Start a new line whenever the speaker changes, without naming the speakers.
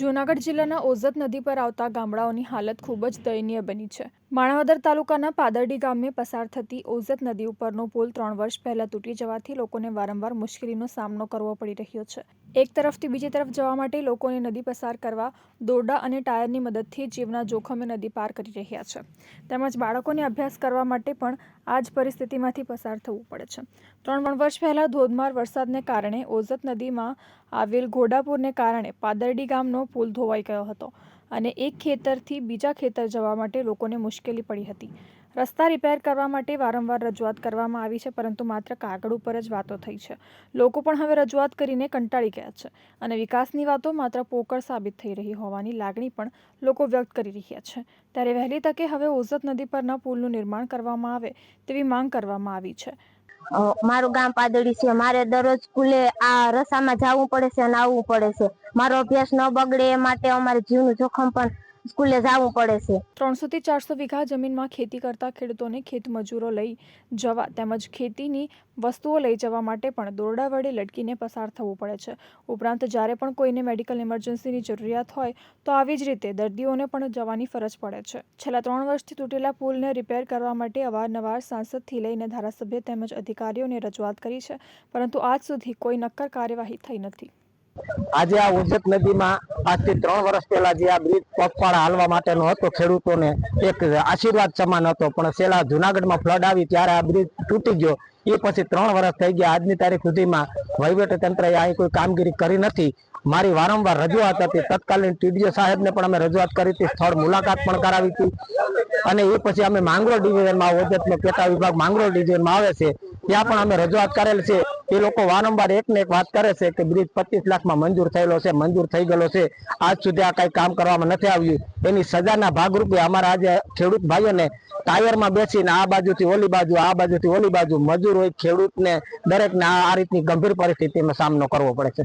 જૂનાગઢ જિલ્લાના ઓઝત નદી પર આવતા ગામડાઓની હાલત ખૂબ જ દયનીય બની છે. માણાવદર તાલુકાના પાદરડી ગામે પસાર થતી ઓઝત નદી ઉપરનો પુલ ત્રણ વર્ષ પહેલા તૂટી જવાથી લોકોને વારંવાર મુશ્કેલીનો સામનો કરવો પડી રહ્યો છે. એક તરફથી બીજી તરફ જવા માટે લોકોને નદી પસાર કરવા, દોરડા અને ટાયરની મદદથી જીવના જોખમે નદી પાર કરી રહ્યા છે. તેમજ બાળકોને અભ્યાસ કરવા માટે પણ આ જ પરિસ્થિતિમાંથી પસાર થવું પડે છે. ત્રણ વર્ષ પહેલાં ધોધમાર વરસાદને કારણે ઓઝત નદીમાં આવેલ ઘોડાપુરને કારણે પાદરડી ગામનો પુલ ધોવાઈ ગયો હતો. અને એક ખેતરથી બીજા ખેતર જવા માટે લોકોને મુશ્કેલી પડી હતી. રસ્તા રિપેર કરવા માટે વારંવાર રજૂઆત કરવામાં આવી છે, પરંતુ માત્ર કાગળ ઉપર જ વાતો થઈ છે. લોકો પણ હવે રજૂઆત કરીને કંટાળી ગયા છે અને વિકાસની વાતો માત્ર પોકળ સાબિત થઈ રહી હોવાની લાગણી પણ લોકો વ્યક્ત કરી રહ્યા છે. ત્યારે વહેલી તકે હવે ઓઝત નદી પરના પુલનું નિર્માણ કરવામાં આવે તેવી માંગ કરવામાં આવી છે.
મારું ગામ પાદડી છે. મારે દરરોજ સ્કૂલે આ રસ્તામાં જવું પડે છે અને આવવું પડે છે. મારો અભ્યાસ ન બગડે એ માટે અમારે જીવનું જોખમ પણ સ્કૂલે જવું પડે છે.
ત્રણસોથી ચારસો વીઘા જમીનમાં ખેતી કરતા ખેડૂતોને ખેત મજૂરો લઈ જવા તેમજ ખેતીની વસ્તુઓ લઈ જવા માટે પણ દોરડા વડે લટકીને પસાર થવું પડે છે. ઉપરાંત જ્યારે પણ કોઈને મેડિકલ ઇમરજન્સીની જરૂરિયાત હોય તો આવી જ રીતે દર્દીઓને પણ જવાની ફરજ પડે છે. છેલ્લા ત્રણ વર્ષથી તૂટેલા પુલને રિપેર કરવા માટે અવારનવાર સાંસદથી લઈને ધારાસભ્ય તેમજ અધિકારીઓને રજૂઆત કરી છે, પરંતુ આજ સુધી કોઈ નક્કર કાર્યવાહી થઈ નથી.
આજે આ ઉજત નદીમાં આજથી ત્રણ વર્ષ પહેલા જે આ બ્રિજ પગપાળા હાલવા માટેનો હતો, ખેડૂતોને એક આશીર્વાદ સમાન હતો. પણ છેલ્લા જુનાગઢમાં ફ્લડ આવી ત્યારે આ બ્રિજ તૂટી ગયો. એ પછી ત્રણ વર્ષ થઈ ગયા. આજની તારીખ સુધીમાં વહીવટી અહીં કોઈ કામગીરી કરી નથી. મારી વારંવાર રજૂઆત હતી. તત્કાલીન ટીડીઓ સાહેબને પણ અમે રજૂઆત કરી હતી. સ્થળ મુલાકાત પણ કરાવી હતી. અને એ પછી અમે માંગરોળ ડિવિઝનમાં ઓજતનો પેટા વિભાગ માંગરોળ ડિવિઝનમાં આવે છે. ત્યાં પણ અમે રજૂઆત કરેલ છે. એ લોકો વારંવાર એક ને એક વાત કરે છે કે બ્રિજ પચીસ લાખમાં મંજૂર થયેલો છે, મંજૂર થઈ ગયેલો છે. આજ સુધી આ કઈ કામ કરવામાં નથી આવ્યું. એની સજાના ભાગરૂપે અમારા આજે ખેડૂત ભાઈઓને ટાયરમાં બેસીને આ બાજુથી ઓલી બાજુ, આ બાજુથી ઓલી બાજુ, મજૂર હોય, ખેડૂતને દરેકને આ રીતની ગંભીર પરિસ્થિતિનો સામનો કરવો પડે છે.